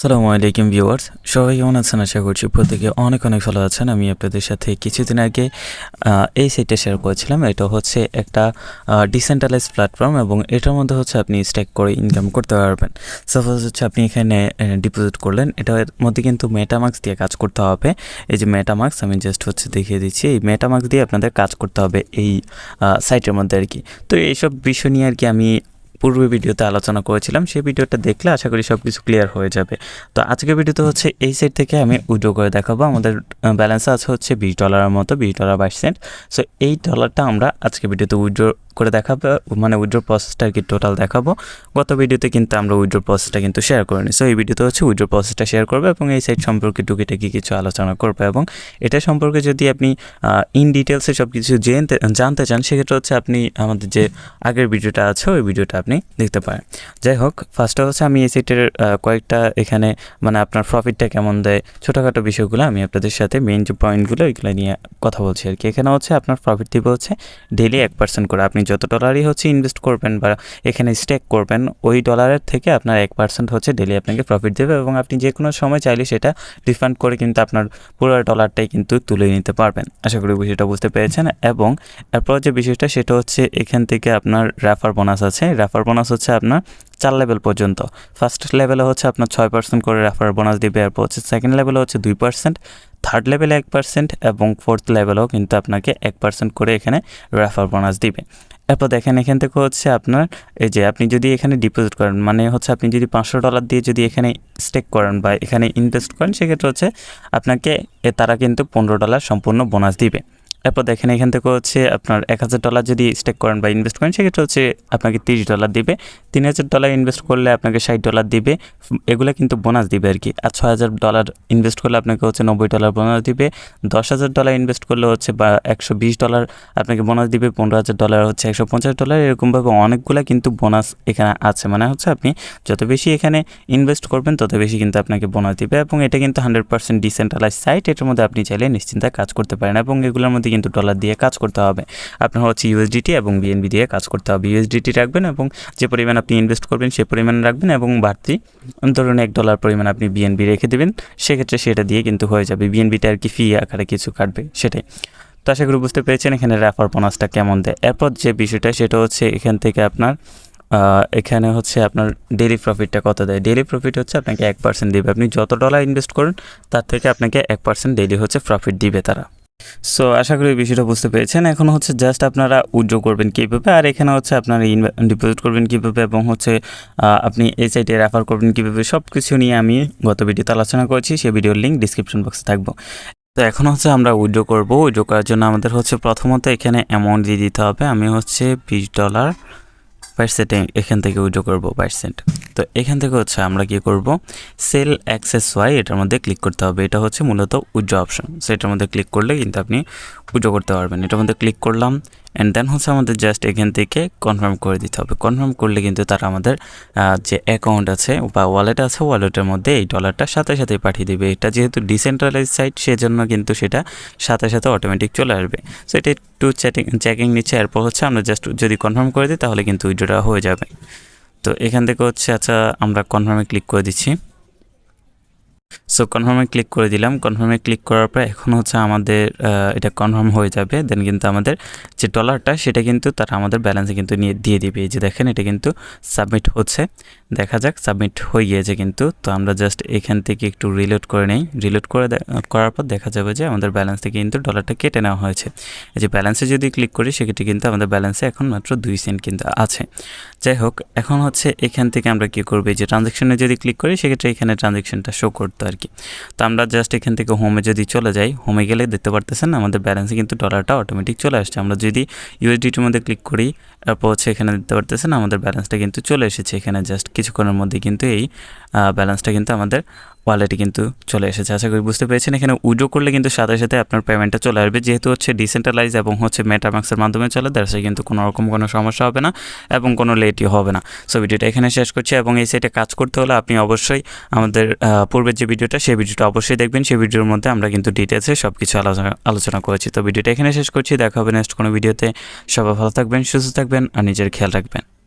আসসালামু আলাইকুম ভিউয়ার্স। সবাই কেমন আছেন? আশা করছি প্রত্যেকে অনেক অনেক ভালো আছেন। আমি আপনাদের সাথে কিছুদিন আগে এই সাইটটা শেয়ার করেছিলাম। এটা হচ্ছে একটা ডিসেন্ট্রালাইজ প্ল্যাটফর্ম এবং এটার মধ্যে হচ্ছে আপনি স্ট্যাক করে ইনকাম করতে পারবেন। সাপোজ হচ্ছে আপনি এখানে ডিপোজিট করলেন। এটার মধ্যে কিন্তু মেটামার্কস দিয়ে কাজ করতে হবে। এই যে মেটামার্কস আমি জাস্ট হচ্ছে দেখিয়ে দিচ্ছি। এই মেটামার্কস দিয়ে আপনাদের কাজ করতে হবে এই সাইটের মধ্যে আর কি। তো এইসব বিষয় নিয়ে আর কি আমি পূর্বে ভিডিওতে আলোচনা করেছিলাম, সেই ভিডিওটা দেখলে আশা করি সব কিছু ক্লিয়ার হয়ে যাবে। তো আজকের ভিডিওতে হচ্ছে এই সাইড থেকে আমি উইড্রো করে দেখাবো। আমাদের ব্যালেন্স আছে হচ্ছে বিশ ডলারের মতো, বিশ ডলার বাইশ সেন্ট সো এই ডলারটা আমরা আজকে ভিডিওতে উইড্রো করে দেখাবো মানে উইড্রো প্রসেসটা কি টোটাল দেখাবো। গত ভিডিওতে কিন্তু আমরা উইড্রো প্রসেসটা কিন্তু শেয়ার করে নিই সো এই ভিডিওতে হচ্ছে উইড্রো প্রসেসটা শেয়ার করবে এবং এই সাইট সম্পর্কে টুকিটাকি কিছু আলোচনা করবে এবং এটা সম্পর্কে যদি আপনি ইন ডিটেলসে সব কিছু জানতে জানতে চান, সেক্ষেত্রে হচ্ছে আপনি আমাদের যে আগের ভিডিওটা আছে, ওই ভিডিওটা আপনি দেখতে পারেন। যাই হোক ফার্স্টে হচ্ছে আমি এই সাইটের কয়েকটা এখানে মানে আপনার প্রফিটটা কেমন দেয়, ছোটোখাটো বিষয়গুলো আমি আপনাদের সাথে মেইন যে পয়েন্টগুলো ওইগুলো নিয়ে কথা বলছি আর কি। এখানে হচ্ছে আপনার প্রফিট দিবে হচ্ছে ডেলি এক পার্সেন্ট করে। আপনি যত ডলারই হচ্ছে ইনভেস্ট করবেন বা এখানে স্টেক করবেন, ওই ডলারের থেকে আপনার এক পার্সেন্ট হচ্ছে ডেলি আপনাকে প্রফিট দেবে এবং আপনি যে কোনো সময় চাইলে সেটা রিফান্ড করে কিন্তু আপনার পুরো ডলারটাই কিন্তু তুলে নিতে পারবেন। আশা করি বিষয়টা বুঝতে পেরেছেন এবং এরপর যে বিষয়টা সেটা হচ্ছে এখান থেকে আপনার রেফার বোনাস আছে। রেফার বোনাস হচ্ছে আপনার চার লেভেল পর্যন্ত। ফার্স্ট লেভেলে হচ্ছে আপনার ছয় পার্সেন্ট করে রেফার বোনাস দিবে, এরপর হচ্ছে সেকেন্ড লেভেলে হচ্ছে দুই পার্সেন্ট থার্ড লেভেলে এক পার্সেন্ট এবং ফোর্থ লেভেলেও কিন্তু আপনাকে এক পার্সেন্ট করে এখানে রেফার বোনাস দিবে। এরপর দেখেন এখান থেকে হচ্ছে আপনার এই যে আপনি যদি এখানে ডিপোজিট করেন মানে হচ্ছে আপনি যদি পাঁচশো ডলার দিয়ে যদি এখানে স্টেক করেন বা এখানে ইনভেস্ট করেন, সেক্ষেত্রে হচ্ছে আপনাকে তারা কিন্তু পনেরো ডলার সম্পূর্ণ বোনাস দিবে। এরপর দেখেন এখান থেকে হচ্ছে আপনার এক হাজার ডলার যদি স্টেক করেন বা ইনভেস্ট করেন, সেক্ষেত্রে হচ্ছে আপনাকে তিরিশ ডলার দিবে। তিন হাজার ডলার ইনভেস্ট করলে আপনাকে ষাট ডলার দিবে। এগুলো কিন্তু বোনাস দিবে আর কি। আর ছয় হাজার ডলার ইনভেস্ট করলে আপনাকে হচ্ছে নব্বই ডলার বোনাস দিবে। দশ হাজার ডলার ইনভেস্ট করলে হচ্ছে বা একশো বিশ ডলার আপনাকে বোনাস দিবে। পনেরো হাজার ডলার হচ্ছে একশো পঞ্চাশ ডলার এরকমভাবে অনেকগুলো কিন্তু বোনাস এখানে আছে। মানে হচ্ছে আপনি যত বেশি এখানে ইনভেস্ট করবেন, তত বেশি কিন্তু আপনাকে বোনাস দিবে। এবং এটা কিন্তু হান্ড্রেড পার্সেন্ট ডিসেন্ট্রালাইজ সাইট এটার মধ্যে আপনি চাইলে নিশ্চিন্তায় কাজ করতে পারেন। এবং এগুলোর মধ্যে কিন্তু ডলার দিয়ে কাজ করতে হবে। আপনার হচ্ছে ইউএসডিটি এবং বিএনবি দিয়ে কাজ করতে হবে। ইউএসডিটি রাখবেন এবং যে পরিমাণ আপনি ইনভেস্ট করবেন সে পরিমাণ রাখবেন এবং বাড়তি ধরুন এক ডলার পরিমাণ আপনি বিএনবি রেখে দেবেন, সেক্ষেত্রে সেটা দিয়ে কিন্তু হয়ে যাবে। বিএনবিটা আর কি ফি আকারে কিছু কাটবে, সেটাই। তো আশা করি বুঝতে পেরেছেন এখানে রেফার বোনাসটা কেমন দেয়। এরপর যে বিষয়টা, সেটা হচ্ছে এখান থেকে আপনার এখানে হচ্ছে আপনার ডেলি প্রফিটটা কত দেয়। ডেলি প্রফিট হচ্ছে আপনাকে এক পার্সেন্ট দিবে। আপনি যত ডলার ইনভেস্ট করেন, তার থেকে আপনাকে এক পার্সেন্ট ডেলি হচ্ছে প্রফিট দিবে তারা। সো আশা করি বিষয়টা বুঝতে পেরেছেন। এখন হচ্ছে জাস্ট আপনারা উইথড্র করবেন কীভাবে আর এখানে হচ্ছে আপনারা ডিপোজিট করবেন কীভাবে এবং হচ্ছে আপনি এই সাইটে রেফার করবেন কীভাবে সব কিছু নিয়ে আমি গত ভিডিওতে আলোচনা করেছি। সেই ভিডিওর লিঙ্ক ডিসক্রিপশন বক্সে থাকব। তো এখন হচ্ছে আমরা উইথড্র করব। উইথড্র করার জন্য আমাদের হচ্ছে প্রথমত এখানে অ্যামাউন্ট দিয়ে দিতে হবে। আমি হচ্ছে বিশ ডলার পার্সেন্ট এখান থেকে উইড্রো করব পার্সেন্ট তো এখান থেকে হচ্ছে আমরা কি করব? সেল অ্যাক্সেস ওয়াই এটার মধ্যে ক্লিক করতে হবে। এটা হচ্ছে মূলত উইড্রো অপশন সো এটার মধ্যে ক্লিক করলে কিন্তু আপনি উইড্রো করতে পারবেন। এটার মধ্যে ক্লিক করলাম। অ্যান্ড দেন হচ্ছে আমাদের জাস্ট এখান থেকে কনফার্ম করে দিতে হবে। কনফার্ম করলে কিন্তু তারা আমাদের যে অ্যাকাউন্ট আছে বা ওয়ালেট আছে ওয়ালেটের মধ্যে এই ডলারটা সাথে সাথে পাঠিয়ে দেবে। এটা যেহেতু ডিসেন্ট্রালাইজ সাইট সেজন্য কিন্তু সেটা সাথে সাথে অটোমেটিক চলে আসবে। সো এটা একটু চ্যাটিং চেকিং নিচ্ছে, এরপর হচ্ছে আমরা জাস্ট যদি কনফার্ম করে দিই, তাহলে কিন্তু উইড্রোটা হয়ে যাবে। তো এখান থেকে হচ্ছে আচ্ছা আমরা কনফার্মে ক্লিক করে দিচ্ছি। সো কনফার্মে ক্লিক করে দিলাম। কনফার্মে ক্লিক করার পর এখন হচ্ছে আমাদের এটা কনফার্ম হয়ে যাবে। দেন কিন্তু আমাদের যে ডলারটা সেটা কিন্তু তারা আমাদের ব্যালেন্সে কিন্তু নিয়ে, দিয়ে দিবে। এই যে দেখেন, এটা কিন্তু সাবমিট হচ্ছে। দেখা যাক সাবমিট হয়ে গিয়েছে কিন্তু। তো আমরা জাস্ট এখান থেকে একটু রিলোড করে নেই। রিলোড করে করার পর দেখা যাবে যে আমাদের ব্যালেন্স থেকে কিন্তু ডলারটা কেটে নেওয়া হয়েছে। এই যে ব্যালেন্সে যদি ক্লিক করি, সেক্ষেত্রে কিন্তু আমাদের ব্যালেন্সে এখন মাত্র দুই সেন্ট কিন্তু আছে। যাই হোক, এখন হচ্ছে এখান থেকে আমরা কী করব? যে ট্রানজ্যাকশনে যদি ক্লিক করি, সেক্ষেত্রে এখানে ট্রানজ্যাকশনটা শো করতো আর কি। তো আমরা জাস্ট এখান থেকে হোমে যদি চলে যাই হোমে গেলে দেখতে পারতেছেন আমাদের ব্যালেন্সে কিন্তু ডলারটা অটোমেটিক চলে আসছে। আমরা যদি ইউএসডিটির মধ্যে ক্লিক করি, তারপর হচ্ছে এখানে দেখতে পারতেছেন আমাদের ব্যালেন্সটা কিন্তু চলে এসেছে। এখানে জাস্ট কিছুক্ষণের মধ্যে কিন্তু এই ব্যালেন্সটা কিন্তু আমাদের ওয়ালেটে কিন্তু চলে এসেছে। আশা করি বুঝতে পেরেছেন। এখানে উইড্রো করলে কিন্তু সাথে সাথে আপনার পেমেন্টটা চলে আসবে। যেহেতু হচ্ছে ডিসেন্ট্রালাইজ এবং হচ্ছে মেটামাক্সের মাধ্যমে চলে তার সাথে কিন্তু কোনো রকম কোনো সমস্যা হবে না এবং কোনো লেটই হবে না। সো ভিডিওটা এখানে শেষ করছি এবং এই সাইটে কাজ করতে হলে আপনি অবশ্যই আমাদের পূর্বের যে ভিডিওটা, সেই ভিডিওটা অবশ্যই দেখবেন। সেই ভিডিওর মধ্যে আমরা কিন্তু ডিটেলসে সব কিছু আলোচনা আলোচনা করেছি। তো, ভিডিওটা এখানে শেষ করছি। দেখা হবে নেক্সট কোনো ভিডিওতে। সবাই ভালো থাকবেন, সুস্থ থাকবেন আর নিজের খেয়াল রাখবেন।